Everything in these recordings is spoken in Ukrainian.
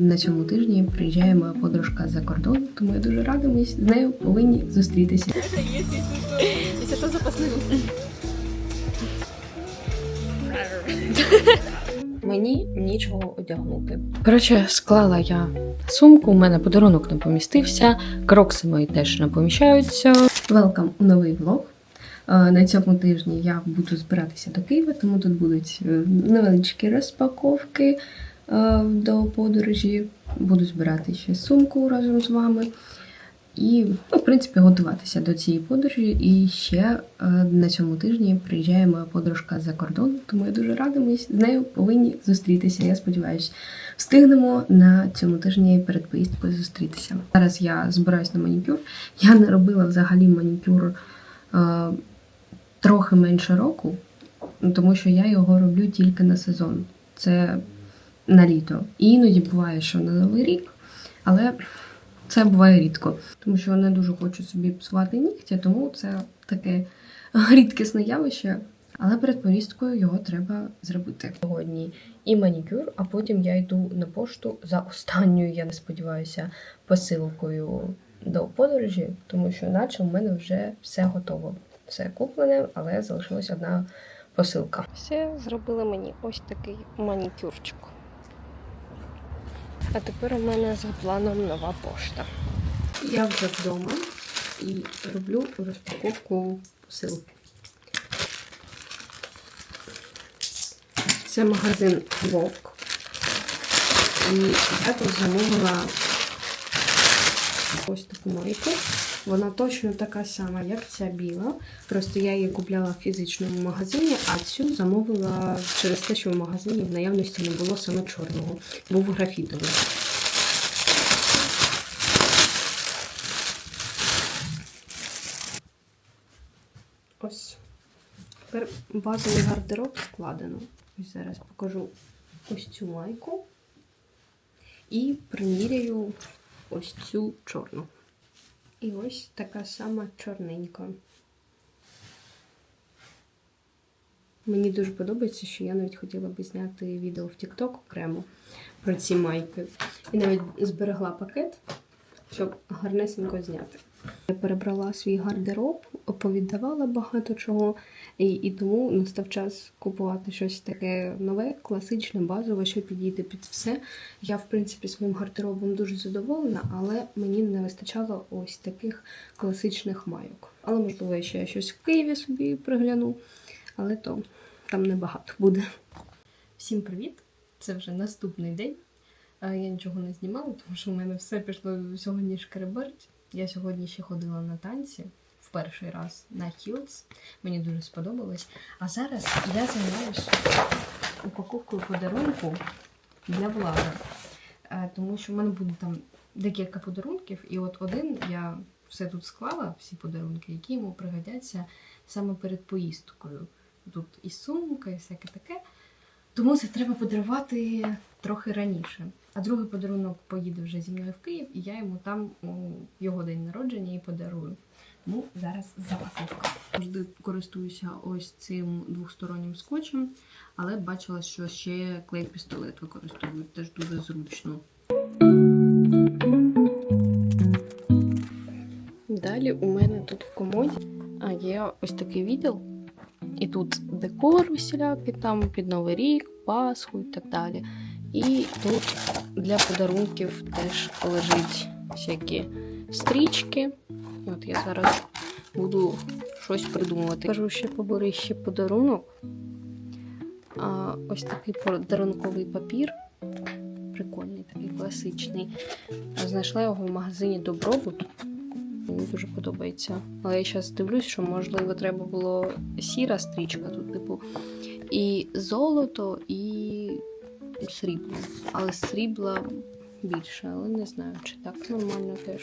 На цьому тижні приїжджає моя подружка за кордон, тому я дуже рада, ми з нею повинні зустрітися. Если что, запасной. Мені нічого одягнути. Коротше, склала я сумку, у мене подарунок не помістився, крокси мої теж не поміщаються. Велкам у новий влог. Е, На цьому тижні я буду збиратися до Києва, тому тут будуть е, невеличкі розпаковки до подорожі. Буду збирати ще сумку разом з вами. І, ну, в принципі, готуватися до цієї подорожі. І ще е, на цьому тижні приїжджає моя подружка за кордон, тому я дуже рада, ми з нею повинні зустрітися. Я сподіваюся, встигнемо на цьому тижні перед поїздкою зустрітися. Зараз я збираюсь на манікюр. Я не робила взагалі манікюр е, трохи менше року, тому що я його роблю тільки на сезон. Це на літо. І іноді буває, що на Новий рік, але це буває рідко, тому що не дуже хочу собі псувати нігті, тому це таке рідкісне явище. Але перед поїздкою його треба зробити сьогодні. І манікюр, а потім я йду на пошту за останньою, я не сподіваюся, посилкою до подорожі, тому що наче в мене вже все готово. Все куплене, але залишилась одна посилка. Все зробили мені ось такий манікюрчик. А тепер у мене за планом нова пошта. Я вже вдома і роблю розпаковку посилки. Це магазин Вовк. І я тут замовила ось таку майку. Вона точно така сама, як ця біла. Просто я її купляла в фізичному магазині, а цю замовила через те, що в магазині в наявності не було саме чорного. Був графітовий. Ось. Тепер базовий гардероб складено. Ось зараз покажу ось цю майку. І приміряю ось цю чорну. І ось така сама чорненька. Мені дуже подобається, що я навіть хотіла би зняти відео в TikTok окремо про ці майки. І навіть зберегла пакет, щоб гарнесенько зняти. Я перебрала свій гардероб, оповіддавала багато чого, і, і тому настав час купувати щось таке нове, класичне, базове, що підійде під все. Я, в принципі, своїм гардеробом дуже задоволена, але мені не вистачало ось таких класичних майок. Але, можливо, я ще щось в Києві собі пригляну, але то там небагато буде. Всім привіт! Це вже наступний день. Я нічого не знімала, тому що в мене все пішло сьогодні шкереберть. Я сьогодні ще ходила на танці в перший раз на Хілс. Мені дуже сподобалось. А зараз я займаюся упаковкою подарунку для влади. Е, Тому що в мене буде там декілька подарунків, і от один я все тут склала, всі подарунки, які йому пригодяться саме перед поїздкою. Тут і сумка, і всяке таке. Тому це треба подарувати трохи раніше. А другий подарунок поїде вже зі мною в Київ, і я йому там у його день народження і подарую. Тому зараз запаковка. Завжди користуюся ось цим двостороннім скотчем, але бачила, що ще клей-пістолет використовують теж дуже зручно. Далі у мене тут в комоді є ось такий відділ. І тут декор усілякий, там під Новий рік, Пасху і так далі. І тут для подарунків теж лежить всякі стрічки. От я зараз буду щось придумувати. Кажу, ще побери ще подарунок. А, ось такий подарунковий папір. Прикольний, такий класичний. Знайшла його в магазині Добробут. Мені дуже подобається. Але я зараз дивлюсь, що можливо треба було сіра стрічка тут, типу, і золото, і срібло. Але срібла більше, але не знаю, чи так нормально теж.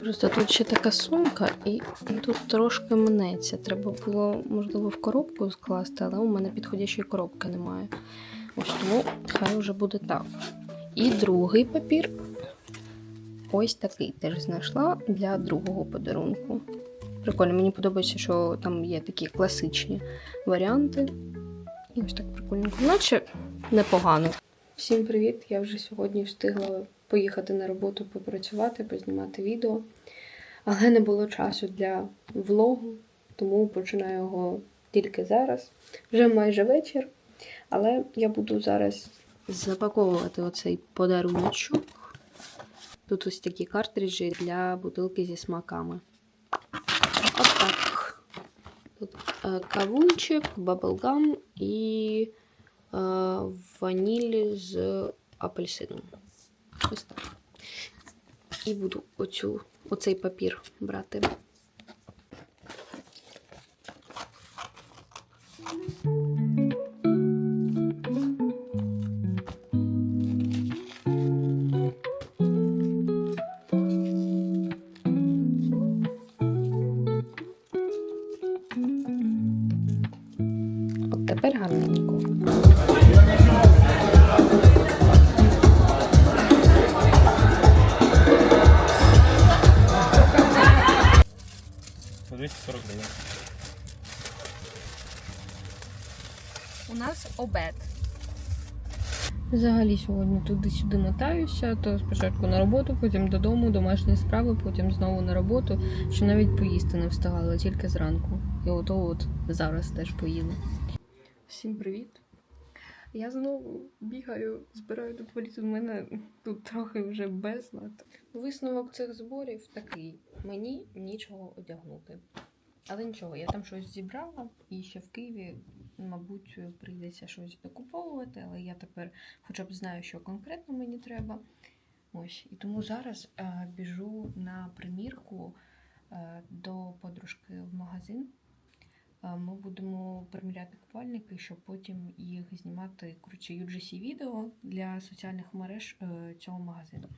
Просто тут ще така сумка, і тут трошки мнеться. Треба було, можливо, в коробку скласти, але у мене підходящої коробки немає. Ось тому хай вже буде так. І другий папір. Ось такий теж знайшла для другого подарунку. Прикольно, мені подобається, що там є такі класичні варіанти. І ось так прикольно. Наче непогано. Всім привіт! Я вже сьогодні встигла поїхати на роботу, попрацювати, познімати відео. Але не було часу для влогу, тому починаю його тільки зараз. Вже майже вечір. Але я буду зараз запаковувати оцей подаруночок. Тут ось такі картриджі для бутилки зі смаками. Отак. Тут е, кавунчик, баблгам і ваніль з апельсином. Ось так. І буду оцю, оцей папір брати. От тепер гарненько. Взагалі сьогодні туди-сюди мотаюся, то спочатку на роботу, потім додому, домашні справи, потім знову на роботу, що навіть поїсти не встигала тільки зранку. І от от зараз теж поїла. Всім привіт! Я знову бігаю, збираю тут валізу. У мене тут трохи вже безлад. Висновок цих зборів такий: мені нічого одягнути. Але нічого, я там щось зібрала, і ще в Києві, мабуть, прийдеться щось докуповувати, але я тепер хоча б знаю, що конкретно мені треба. Ось. І тому зараз е, біжу на примірку е, до подружки в магазин. Е, ми будемо приміряти купальники, щоб потім їх знімати коротше, UGC відео для соціальних мереж е, цього магазину.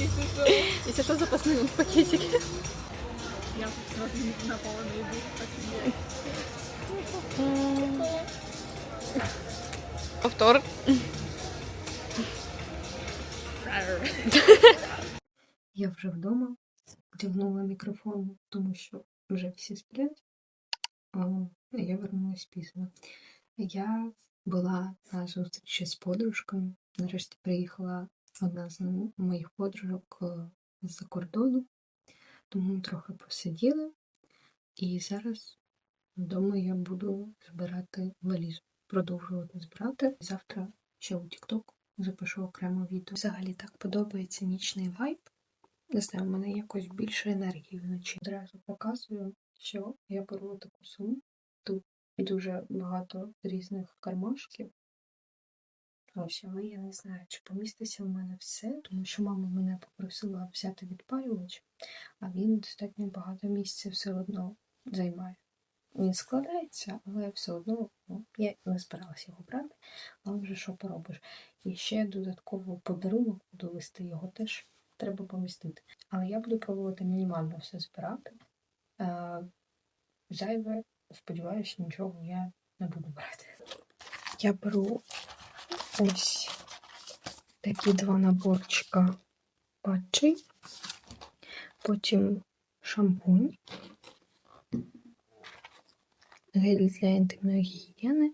если что. Если что, запасные пакетики. Я тут сразу на полную иду. Повтор. Я вже вдома вдягнула мікрофон, тому що вже всі сплять. А я вернулась пізно. Я була на зустрічі з подружкою. Нарешті приїхала Одна з моїх подружок е, з-за кордону, тому трохи посиділи. І зараз вдома я буду збирати валізу, продовжувати збирати. Завтра ще у TikTok запишу окремо відео. Взагалі так подобається нічний вайб. Не знаю, в мене якось більше енергії вночі. Одразу показую, що я беру таку суму. Тут дуже багато різних кармашків. Ось, я не знаю, чи поміститься в мене все, тому що мама мене попросила взяти відпалювач, а він достатньо багато місця все одно займає. Він складається, але все одно ну, я не збиралася його брати, але вже що поробиш. І ще додатково подарунок буду вести його теж треба помістити. Але я буду пробувати мінімально все збирати. Е, зайве, сподіваюся, нічого я не буду брати. Я беру ось такі два наборчика патчей, потім шампунь, гель для інтимної гігієни.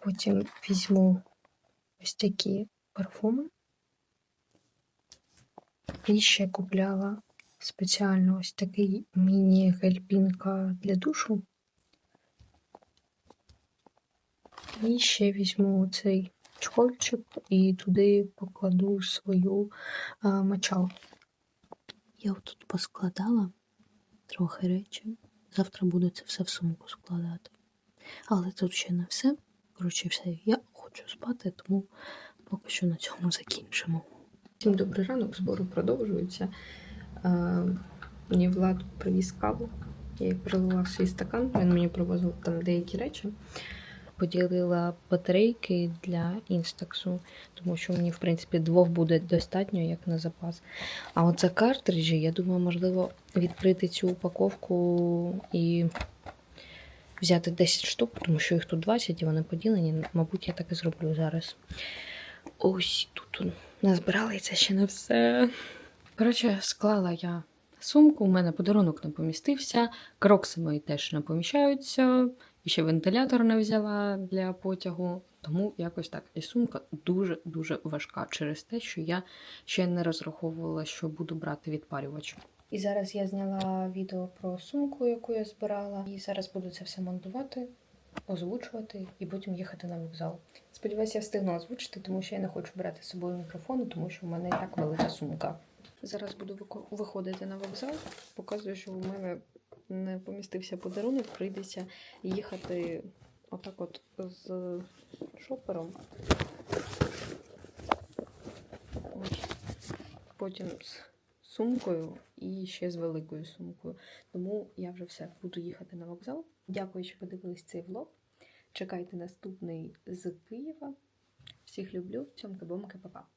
Потім візьму ось такі парфуми. І ще купляла спеціально ось такий міні-гель-пінка для душу. І ще візьму цей чохольчик і туди покладу свою а, мочалку. Я тут поскладала трохи речі. Завтра буду це все в сумку складати. Але тут ще не все. Коротше, все, я хочу спати, тому поки що на цьому закінчимо. Всім добрий ранок, збори продовжуються. Е, Мені Влад привіз каву. Я їй прилила в свій стакан, він мені привозив там деякі речі. Поділила батарейки для інстаксу, тому що мені, в принципі, двох буде достатньо, як на запас. А от за картриджі, я думаю, можливо, відкрити цю упаковку і взяти 10 штук, тому що їх тут 20 і вони поділені. Мабуть, я так і зроблю зараз. Ось тут назбирала і це ще не все. Коротше, склала я сумку. У мене подарунок не помістився, крокси мої теж не поміщаються. І ще вентилятор не взяла для потягу. Тому якось так. І сумка дуже-дуже важка через те, що я ще не розраховувала, що буду брати відпарювач. І зараз я зняла відео про сумку, яку я збирала, і зараз буду це все монтувати, озвучувати і потім їхати на вокзал. Сподіваюся, я встигну озвучити, тому що я не хочу брати з собою мікрофон, тому що в мене і так велика сумка. Зараз буду виходити на вокзал. Показую, що в мене не помістився подарунок, прийдеться їхати отак от з шопером. Потім з сумкою і ще з великою сумкою. Тому я вже все буду їхати на вокзал. Дякую, що подивились цей влог. Чекайте наступний з Києва. Всіх люблю. Цьомки-бомки, па-па.